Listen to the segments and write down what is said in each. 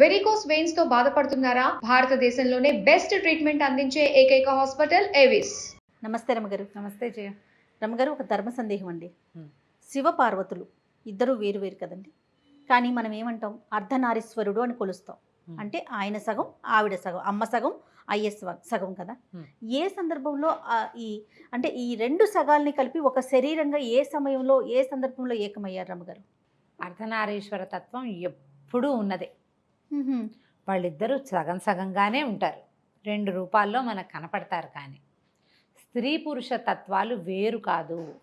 Varicose వెయిన్స్తో బాధపడుతున్నారా? భారతదేశంలోనే best treatment అందించే ఏకైక హాస్పిటల్ ఏవిస్ నమస్తే రమగారు. నమస్తే జయ. రమగారు ఒక ధర్మ సందేహం అండి. శివ పార్వతులు ఇద్దరు వేరు వేరు కదండి. కానీ మనం ఏమంటాం? అర్ధనారీశ్వరుడు అని కొలుస్తాం. అంటే ఆయన సగం ఆవిడ సగం అమ్మ సగం ఐఎస్ సగం కదా. ఏ సందర్భంలో ఆ ఈ అంటే ఈ రెండు సగాల్ని కలిపి ఒక శరీరంగా ఏ సమయంలో ఏ సందర్భంలో ఏకమయ్యారు రమగారు? అర్ధనారీశ్వర తత్వం ఎప్పుడూ ఉన్నదే. వాళ్ళిద్దరూ సగం సగంగానే ఉంటారు. రెండు రూపాల్లో మనకు కనపడతారు కానీ. స్త్రీ పురుష తత్వాలు వేరు కాదు.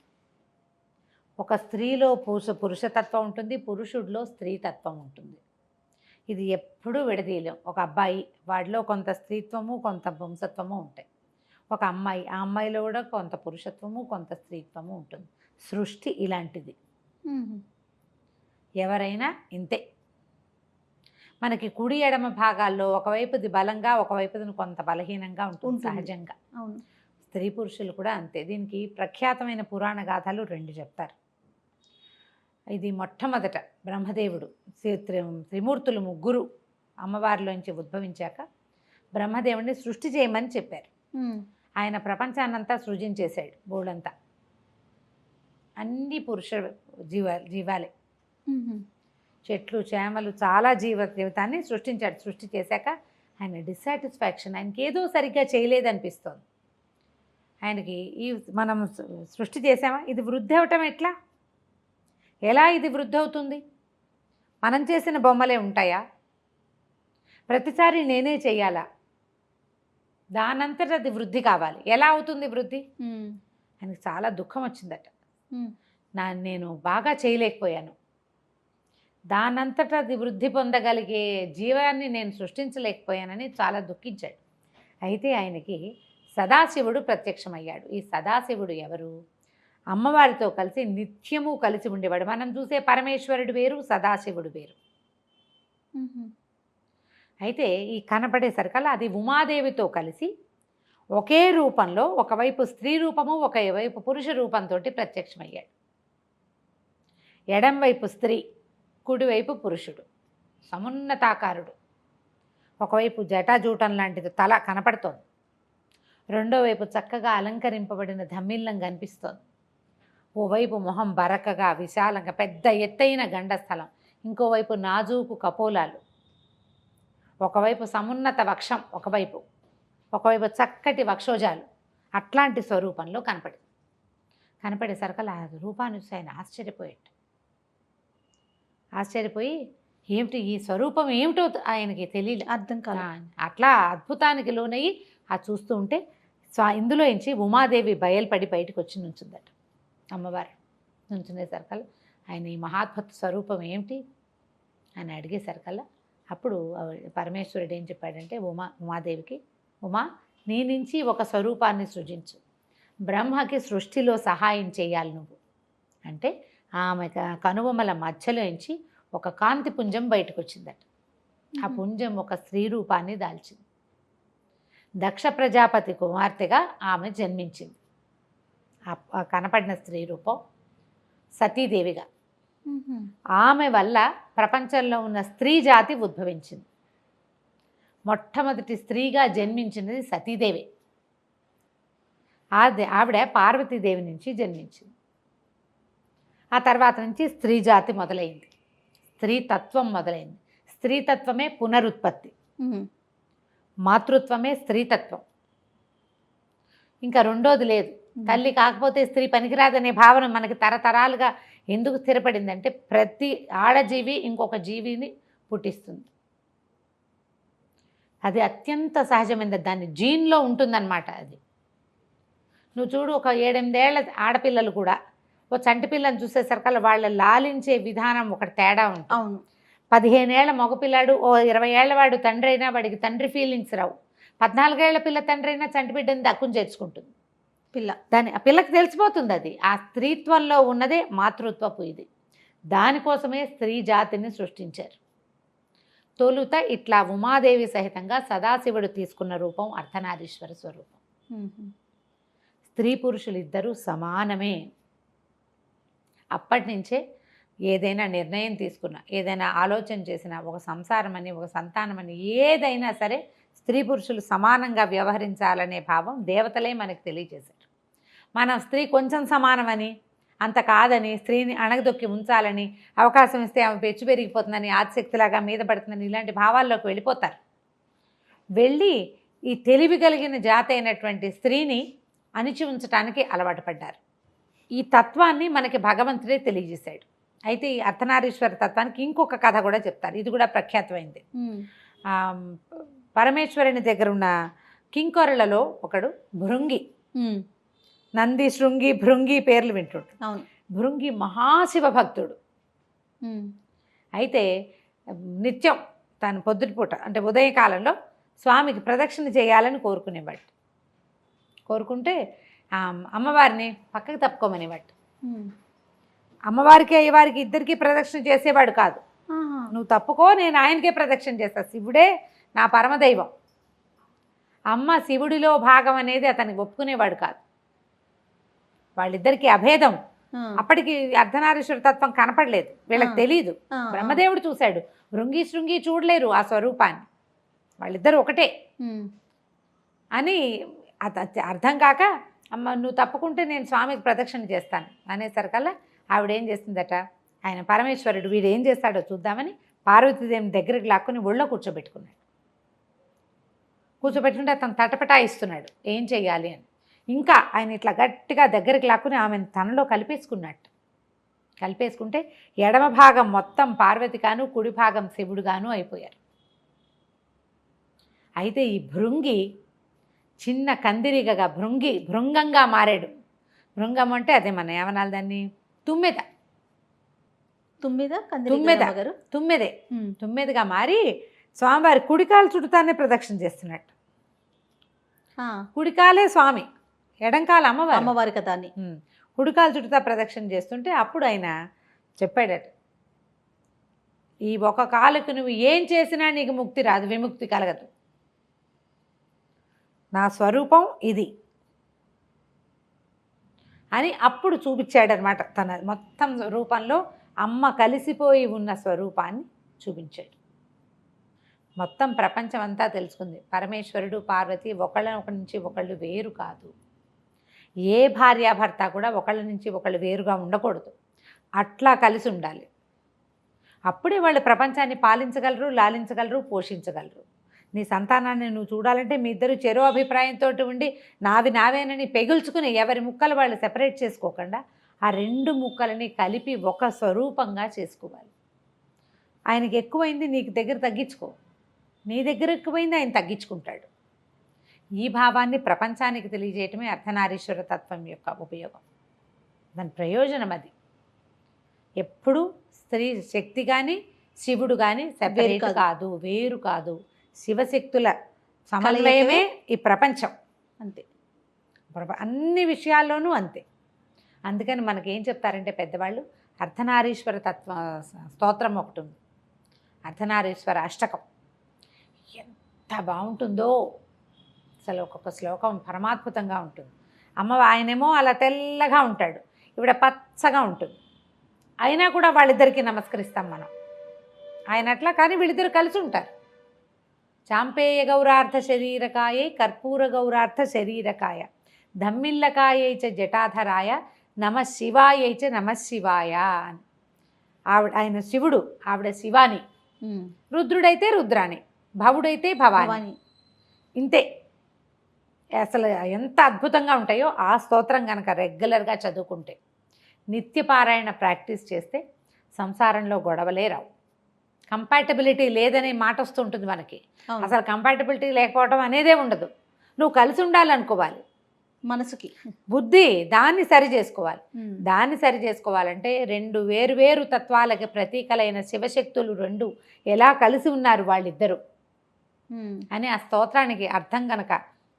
ఒక స్త్రీలో పురుష పురుషతత్వం ఉంటుంది పురుషుడిలో స్త్రీ తత్వం ఉంటుంది. ఇది ఎప్పుడూ విడదీయలేం. ఒక అబ్బాయి వాడిలో కొంత స్త్రీత్వము కొంత పుంసత్వము ఉంటాయి. ఒక అమ్మాయి ఆ అమ్మాయిలో కూడా కొంత పురుషత్వము కొంత స్త్రీత్వము ఉంటుంది. సృష్టి ఇలాంటిది. ఎవరైనా ఇంతే. మనకి కుడి ఎడమ భాగాల్లో ఒకవైపుది బలంగా ఒకవైపుది కొంత బలహీనంగా ఉంటుంది. సహజంగా. అవును. స్త్రీ పురుషులు కూడా అంతే. దీనికి ప్రఖ్యాతమైన పురాణ గాథలు రెండు చెప్తారు. ఇది మొట్టమొదట బ్రహ్మదేవుడు త్రిమూర్తులు ముగ్గురు అమ్మవారిలోంచి ఉద్భవించాక బ్రహ్మదేవుడిని సృష్టి చేయమని చెప్పారు. ఆయన ప్రపంచాన్నంతా సృజించేశాడు బోర్డంతా అన్ని పురుష జీవ జీవాలే. చెట్లు చేమలు చాలా జీవ జీవితాన్ని సృష్టించాడు. సృష్టి చేశాక ఆయన డిస్సాటిస్ఫాక్షన్ ఆయనకి ఏదో సరిగ్గా చేయలేదనిపిస్తోంది. ఆయనకి ఈ మనం సృష్టి చేసామా ఇది వృద్ధి అవటం ఎట్లా? ఎలా ఇది వృద్ధి అవుతుంది మనం చేసిన బొమ్మలే ఉంటాయా? ప్రతిసారి నేనే చెయ్యాలా దానంతట అది వృద్ధి కావాలి. ఎలా అవుతుంది వృద్ధి. ఆయనకి చాలా దుఃఖం వచ్చిందట. నా నేను బాగా చేయలేకపోయాను. దానంతటా అది వృద్ధి పొందగలిగే జీవాన్ని నేను సృష్టించలేకపోయానని చాలా దుఃఖించాడు. అయితే ఆయనకి సదాశివుడు ప్రత్యక్షమయ్యాడు. ఈ సదాశివుడు ఎవరు? అమ్మవారితో కలిసి నిత్యము కలిసి ఉండేవాడు. మనం చూసే పరమేశ్వరుడు వేరు సదాశివుడు వేరు. అయితే ఈ కనపడేసరికల్లా అది ఉమాదేవితో కలిసి ఒకే రూపంలో ఒకవైపు స్త్రీ రూపము ఒకవైపు పురుష రూపంతో ప్రత్యక్షమయ్యాడు. ఎడం వైపు స్త్రీ. కుడివైపు పురుషుడు సమున్నతాకారుడు. ఒకవైపు జటాజూటం లాంటిది తల కనపడుతోంది. రెండో వైపు చక్కగా అలంకరింపబడిన ధమ్మిల్లం కనిపిస్తోంది. ఓవైపు మొహం బరకగా విశాలంగా పెద్ద ఎత్తైన గండస్థలం. ఇంకోవైపు నాజూకు కపోలాలు. ఒకవైపు సమున్నత వక్షం ఒకవైపు ఒకవైపు చక్కటి వక్షోజాలు. అట్లాంటి స్వరూపంలో కనపడింది. కనపడేసరికి ఆ రూపాన్ని చూసి ఆయన ఆశ్చర్యపోయాడు ఆశ్చర్యపోయి ఏమిటి ఈ స్వరూపం ఏమిటో ఆయనకి తెలియలే అర్థం కాదు అట్లా అద్భుతానికి లోనయ్యి ఆ చూస్తూ ఉంటే స్వా ఇందులో నుంచి ఉమాదేవి బయలుపడి బయటకు వచ్చి నుంచుందట. అమ్మవారు నుంచునేసరికల్లా ఆయన ఈ మహాద్భుత స్వరూపం ఏమిటి అని అడిగేసరికల్లా అప్పుడు పరమేశ్వరుడు ఏం చెప్పాడంటే ఉమా ఉమాదేవికి ఉమా నీ నుంచి ఒక స్వరూపాన్ని సృజించు. బ్రహ్మకి సృష్టిలో సహాయం చేయాలి నువ్వు. అంటే ఆమె కనుబొమ్మల మధ్యలోంచి ఒక కాంతి పుంజం బయటకు వచ్చిందట ఆ. పుంజం ఒక స్త్రీ రూపాన్ని దాల్చింది. దక్ష ప్రజాపతి కుమార్తెగా ఆమె జన్మించింది. ఆ- కనపడిన స్త్రీ రూపం సతీదేవిగా. ఆమె వల్ల ప్రపంచంలో ఉన్న స్త్రీ జాతి ఉద్భవించింది. మొట్టమొదటి స్త్రీగా జన్మించినది సతీదేవి. ఆవిడ పార్వతీదేవి నుంచి జన్మించింది. ఆ తర్వాత నుంచి స్త్రీ జాతి మొదలైంది. స్త్రీ తత్వం మొదలైంది. స్త్రీ తత్వమే పునరుత్పత్తి. మాతృత్వమే స్త్రీతత్వం ఇంకా రెండోది లేదు. తల్లి కాకపోతే స్త్రీ పనికిరాదనే భావన మనకి తరతరాలుగా ఎందుకు స్థిరపడిందంటే ప్రతి ఆడజీవి ఇంకొక జీవిని పుట్టిస్తుంది. అది అత్యంత సహజమైనది దాని జీన్లో ఉంటుందన్నమాట అది. నువ్వు చూడు ఒక ఏడెనిమిదేళ్ళ ఆడపిల్లలు కూడా ఓ చంటి పిల్లని చూసేసరికల్లా వాళ్ళ లాలించే విధానం ఒకటి తేడా ఉంటుంది. అవును. పదిహేనేళ్ళ మగపిల్లాడు ఓ ఇరవై ఏళ్ళ వాడు తండ్రి అయినా వాడికి తండ్రి ఫీలింగ్స్ రావు. పద్నాలుగేళ్ళ పిల్ల తండ్రి అయినా చంటి బిడ్డని దక్కుని చేర్చుకుంటుంది. పిల్ల. దాని ఆ పిల్లకి తెలిసిపోతుంది అది. ఆ స్త్రీత్వంలో ఉన్నదే మాతృత్వపు ఇది. దానికోసమే స్త్రీ జాతిని సృష్టించారు. తొలుత ఇట్లా ఉమాదేవి సహితంగా సదాశివుడు తీసుకున్న రూపం అర్ధనారీశ్వర స్వరూపం. స్త్రీ పురుషులు ఇద్దరూ సమానమే. అప్పటి నుంచే ఏదైనా నిర్ణయం తీసుకున్నా ఏదైనా ఆలోచన చేసినా ఒక సంసారం అని ఒక సంతానం అని ఏదైనా సరే స్త్రీ పురుషులు సమానంగా వ్యవహరించాలనే భావం దేవతలే మనకు తెలియజేశారు. మనం స్త్రీ కొంచెం సమానమని అంత కాదని స్త్రీని అణగదొక్కి ఉంచాలని అవకాశం ఇస్తే ఆమె పెచ్చు పెరిగిపోతుందని ఆదిశక్తిలాగా మీద పడుతుందని ఇలాంటి భావాల్లోకి వెళ్ళిపోతారు. వెళ్ళి ఈ తెలివి కలిగిన జాతి అయినటువంటి స్త్రీని అణిచి ఉంచడానికి అలవాటు పడ్డారు. ఈ తత్వాన్ని మనకి భగవంతుడే తెలియజేశాడు. అయితే ఈ అర్ధనారీశ్వర తత్వానికి ఇంకొక కథ కూడా చెప్తారు. ఇది కూడా ప్రఖ్యాతమైంది. పరమేశ్వరుని దగ్గర ఉన్న కింకొరలలో ఒకడు భృంగి. నంది శృంగి భృంగి పేర్లు వింటుంటాడు అవును. భృంగి మహాశివ భక్తుడు. అయితే నిత్యం తను పొద్దుటిపూట అంటే ఉదయకాలంలో స్వామికి ప్రదక్షిణ చేయాలని కోరుకునేవాడు. కోరుకుంటే అమ్మవారిని పక్కకి తప్పుకోమనేవాడు. అమ్మవారికి అయ్యవారికి ఇద్దరికి ప్రదక్షిణ చేసేవాడు కాదు. నువ్వు తప్పుకో నేను ఆయనకే ప్రదక్షిణ చేస్తా. శివుడే నా పరమదైవం. అమ్మ శివుడిలో భాగం అనేది అతనికి ఒప్పుకునేవాడు కాదు. వాళ్ళిద్దరికీ అభేదం. అప్పటికి అర్ధనారీశ్వర తత్వం కనపడలేదు. వీళ్ళకి. తెలియదు బ్రహ్మదేవుడు చూశాడు. భృంగి శృంగి చూడలేరు ఆ స్వరూపాన్ని. వాళ్ళిద్దరు ఒకటే. అని అర్థం కాక అమ్మ నువ్వు తప్పుకుంటే నేను స్వామికి ప్రదక్షిణ చేస్తాను అనేసరికల్లా ఆవిడ ఏం చేస్తుందట? ఆయన పరమేశ్వరుడు వీడు ఏం చేస్తాడో చూద్దామని పార్వతీదేవి దగ్గరికి లాక్కుని ఒళ్ళో కూర్చోబెట్టుకున్నాడు. కూర్చోబెట్టుకుంటే అతను తటపటాయిస్తున్నాడు. ఏం చేయాలి అని. ఇంకా ఆయన ఇట్లా గట్టిగా దగ్గరికి లాక్కుని ఆమెను తనలో కలిపేసుకున్నట్టు. కలిపేసుకుంటే ఎడమ భాగం మొత్తం పార్వతిగాను కుడి భాగం శివుడు గాను అయిపోయారు. అయితే ఈ భృంగి చిన్న కందిరిగగా భృంగి భృంగంగా మారాడు. భృంగం అంటే అదే మన ఏమనాలి దాన్ని తుమ్మెద తుమ్మిద తుమ్మెద. తుమ్మెదే తుమ్మెదగా మారి స్వామివారి కుడికాలు చుడుతానే ప్రదక్షిణ చేస్తున్నట్టు. కుడికాలే స్వామి ఎడంకాల అమ్మవారు. అమ్మవారి కదా అని. కుడికాలు చుడుతా ప్రదక్షిణ చేస్తుంటే అప్పుడు ఆయన చెప్పాడట ఈ ఒక కాలుకు నువ్వు ఏం చేసినా నీకు ముక్తి రాదు విముక్తి కలగదు. నా స్వరూపం ఇది అని అప్పుడు చూపించాడనమాట. తన మొత్తం రూపంలో అమ్మ కలిసిపోయి ఉన్న స్వరూపాన్ని చూపించాడు. మొత్తం ప్రపంచం అంతా తెలుసుకుంది. పరమేశ్వరుడు పార్వతి ఒకళ్ళ నుంచి ఒకళ్ళు వేరు కాదు. ఏ భార్యాభర్త కూడా ఒకళ్ళ నుంచి ఒకళ్ళు వేరుగా ఉండకూడదు. అట్లా కలిసి ఉండాలి. అప్పుడే వాళ్ళు ప్రపంచాన్ని పాలించగలరు లాలించగలరు పోషించగలరు. నీ సంతానాన్ని నువ్వు చూడాలంటే మీ ఇద్దరు చెరో అభిప్రాయంతో ఉండి నావి నావేనని పెగుల్చుకుని ఎవరి ముక్కలు వాళ్ళు సెపరేట్ చేసుకోకుండా ఆ రెండు ముక్కలని కలిపి ఒక స్వరూపంగా చేసుకోవాలి. ఆయనకి ఎక్కువైంది నీకు దగ్గర తగ్గించుకో. నీ దగ్గర ఎక్కువైంది ఆయన తగ్గించుకుంటాడు. ఈ భావాన్ని ప్రపంచానికి తెలియజేయటమే అర్ధనారీశ్వర తత్వం యొక్క ఉపయోగం. దాని ప్రయోజనం అది. ఎప్పుడు స్త్రీ శక్తి కానీ శివుడు కానీ సెపరేట్ కాదు. కాదు వేరు కాదు. శివశక్తుల సమన్వయమే ఈ ప్రపంచం. అంతే. ప్రప- అన్ని విషయాల్లోనూ అంతే. అందుకని మనకి ఏం చెప్తారంటే పెద్దవాళ్ళు అర్ధనారీశ్వర తత్వ స్తోత్రం ఒకటి ఉంది. అర్ధనారీశ్వర అష్టకం. ఎంత బాగుంటుందో! అసలు ఒక్కొక్క శ్లోకం పరమాద్భుతంగా ఉంటుంది. అమ్మ ఆయనేమో అలా తెల్లగా ఉంటాడు. ఇవిడ పచ్చగా ఉంటుంది. అయినా కూడా వాళ్ళిద్దరికీ నమస్కరిస్తాం మనం. ఆయన అట్లా కానీ వీళ్ళిద్దరు కలిసి ఉంటారు. చాంపేయ గౌరార్థ శరీరకాయై కర్పూర గౌరార్థ శరీరకాయ ధమ్మిల్లకాయై చ జటాధరాయ నమ శివాయై చ నమ శివాయ అని. ఆవిడ ఆయన శివుడు ఆవిడ శివాని. రుద్రుడైతే రుద్రాని భవుడైతే భవాని. భవాని. ఇంతే. అసలు ఎంత అద్భుతంగా ఉంటాయో ఆ స్తోత్రం కనుక రెగ్యులర్గా చదువుకుంటే. నిత్యపారాయణ ప్రాక్టీస్ చేస్తే సంసారంలో గొడవలే రావు. కంపాటబిలిటీ లేదనే మాట వస్తుంటుంది మనకి. అసలు కంపాటబిలిటీ లేకపోవడం అనేదే ఉండదు. నువ్వు కలిసి ఉండాలనుకోవాలి. మనసుకి. బుద్ధి దాన్ని సరి చేసుకోవాలి. దాన్ని సరి చేసుకోవాలంటే రెండు వేరు వేరు తత్వాలకి ప్రతీకలైన శివశక్తులు రెండు ఎలా కలిసి ఉన్నారు వాళ్ళిద్దరూ? అని ఆ స్తోత్రానికి అర్థం కనుక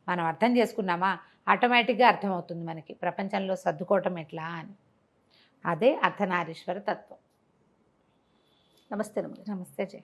మనం అర్థం చేసుకున్నామా ఆటోమేటిక్గా అర్థమవుతుంది మనకి. ప్రపంచంలో సర్దుకోవటం ఎట్లా అని. అదే అర్ధనారీశ్వర తత్వం. నమస్తే నమస్తే జయ